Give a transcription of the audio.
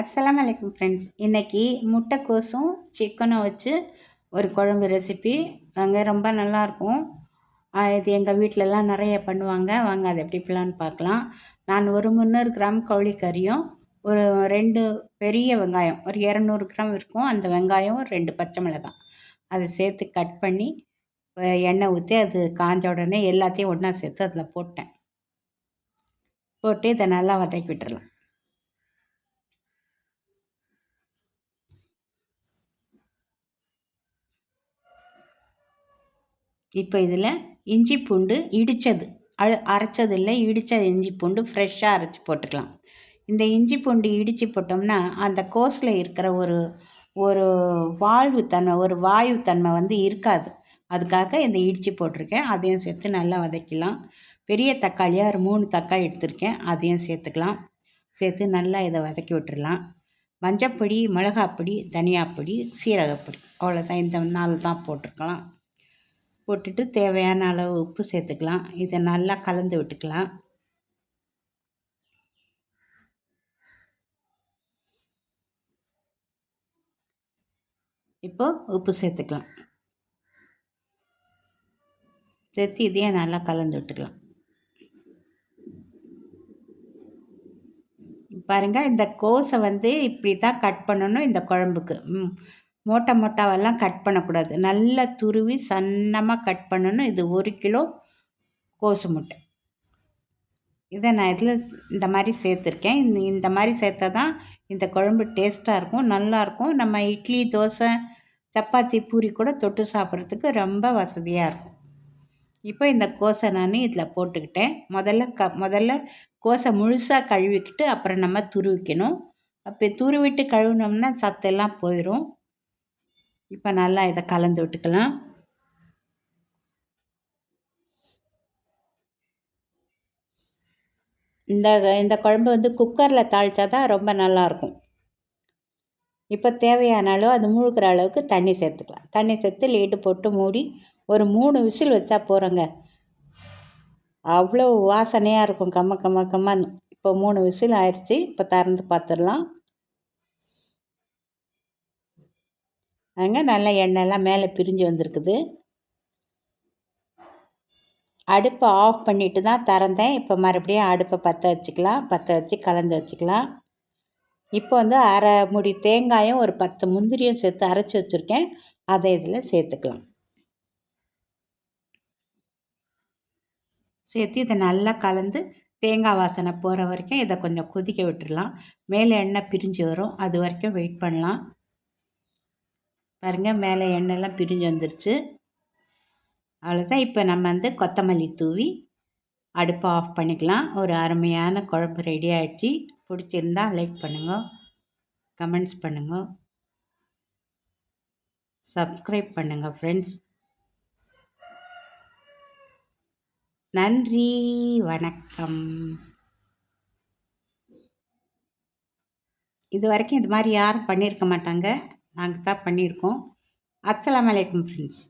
அஸ்லாம் வலைக்கம் ஃப்ரெண்ட்ஸ் இன்றைக்கி முட்டைக்கோசும் சிக்கனும் வச்சு ஒரு குழம்பு ரெசிபி அங்கே ரொம்ப நல்லாயிருக்கும் இது எங்கள் வீட்டிலலாம் நிறைய பண்ணுவாங்க. வாங்க அது எப்படி பிளான் பார்க்கலாம். நான் ஒரு முந்நூறு கிராம் கோழிக்கறியும் ஒரு ரெண்டு பெரிய வெங்காயம் ஒரு இரநூறு கிராம் இருக்கும். அந்த வெங்காயம் ரெண்டு பச்சை மிளகாய். அதை சேர்த்து கட் பண்ணி எண்ணெய் ஊற்றி அது காஞ்ச உடனே எல்லாத்தையும் ஒன்றா சேர்த்து அதில் போட்டேன். போட்டு இதை நல்லா வதக்கி விட்டுறலாம். இப்போ இதில் இஞ்சி பூண்டு இடித்தது. அழு அரைச்சது இல்லை இடித்த இஞ்சி பூண்டு ஃப்ரெஷ்ஷாக அரைச்சி போட்டுக்கலாம். இந்த இஞ்சி பூண்டு இடித்து போட்டோம்னா அந்த கோஸில் இருக்கிற ஒரு ஒரு வாழ்வு தன்மை ஒரு வாயு தன்மை வந்து இருக்காது. அதுக்காக இந்த இடித்து போட்டிருக்கேன். அதையும் சேர்த்து நல்லா வதக்கலாம் பெரிய தக்காளியாக ஒரு மூணு தக்காளி எடுத்திருக்கேன். அதையும் சேர்த்துக்கலாம். சேர்த்து நல்லா இதை வதக்கி விட்டுடலாம். மஞ்சப்பொடி மிளகாப்பொடி தனியாப்பொடி சீரகப்பொடி. அவ்வளோதான். இந்த நாலு தான் போட்டிருக்கலாம். போட்டுட்டு தேவையான அளவு உப்பு சேர்த்துக்கலாம். இதை நல்லா கலந்து விட்டுக்கலாம். இப்போ உப்பு சேர்த்துக்கலாம். சேர்த்து இதையும் நல்லா கலந்து விட்டுக்கலாம். பாருங்கள் இந்த கோஸை வந்து இப்படி தான் கட் பண்ணணும் இந்த குழம்புக்கு. மோட்டை மோட்டாவெல்லாம் கட் பண்ணக்கூடாது. நல்லா துருவி சன்னமாக கட் பண்ணணும். இது ஒரு கிலோ கோசு முட்டை. இதை நான் இதில் இந்த மாதிரி சேர்த்துருக்கேன். இந்த இந்த மாதிரி சேர்த்தா தான் இந்த குழம்பு டேஸ்ட்டாக இருக்கும் நல்லாயிருக்கும் நம்ம இட்லி தோசை சப்பாத்தி பூரி கூட தொட்டு சாப்பிட்றதுக்கு ரொம்ப வசதியாக இருக்கும். இப்போ இந்த கோசை நான் இதில் போட்டுக்கிட்டேன். முதல்ல க முதல்ல கோசை முழுசாக கழுவிக்கிட்டு அப்புறம் நம்ம துருவிக்கணும். அப்போ துருவிட்டு கழுவினோம்னா சத்தெல்லாம் போயிடும் இப்போ நல்லா இதை கலந்து விட்டுக்கலாம். இந்த இந்த குழம்பு வந்து குக்கரில் தாளித்தா தான் ரொம்ப நல்லாயிருக்கும் இப்போ தேவையான அளவு அது முழுக்கிற அளவுக்கு தண்ணி சேர்த்துக்கலாம். தண்ணி சேர்த்து லேட்டு போட்டு மூடி ஒரு மூணு விசில் வச்சா போகிறோங்க அவ்வளோ வாசனையாக இருக்கும். கம்ம கம்ம கம்மன்னு. இப்போ மூணு விசில் ஆயிடுச்சு இப்போ திறந்து பார்த்துடலாம் அங்கே நல்லா எண்ணெயெல்லாம் மேலே பிரிஞ்சு வந்திருக்குது. அடுப்பை ஆஃப் பண்ணிவிட்டு தான் திறந்தேன். இப்போ மறுபடியும் அடுப்பை பற்ற வச்சுக்கலாம். பற்ற வச்சு கலந்து வச்சுக்கலாம். இப்போ வந்து அரை முடி தேங்காயும் ஒரு பத்து முந்திரியும் சேர்த்து அரைச்சி வச்சுருக்கேன். அதை இதில் சேர்த்துக்கலாம். சேர்த்து இதை நல்லா கலந்து தேங்காய் வாசனை போகிற வரைக்கும் இதை கொஞ்சம் கொதிக்க விட்டுடலாம். மேலே எண்ணெய் பிரிஞ்சு வரும். அது வரைக்கும் வெயிட் பண்ணலாம். பாருங்கள் மேலே எண்ணெய்லாம் பிரிஞ்சு வந்துருச்சு. அவ்வளோதான் இப்போ நம்ம வந்து கொத்தமல்லி தூவி அடுப்பை ஆஃப் பண்ணிக்கலாம். ஒரு அருமையான குழம்பு ரெடி ஆகிடுச்சு பிடிச்சிருந்தா லைக் பண்ணுங்க. கமெண்ட்ஸ் பண்ணுங்க. சப்ஸ்கிரைப் பண்ணுங்கள் ஃப்ரெண்ட்ஸ் நன்றி. வணக்கம். இது வரைக்கும் இது மாதிரி யாரும் பண்ணியிருக்க மாட்டாங்க. நாங்கள் தான் பண்ணியிருக்கோம். அஸ்லாம் வலைக்கம் ஃப்ரெண்ட்ஸ்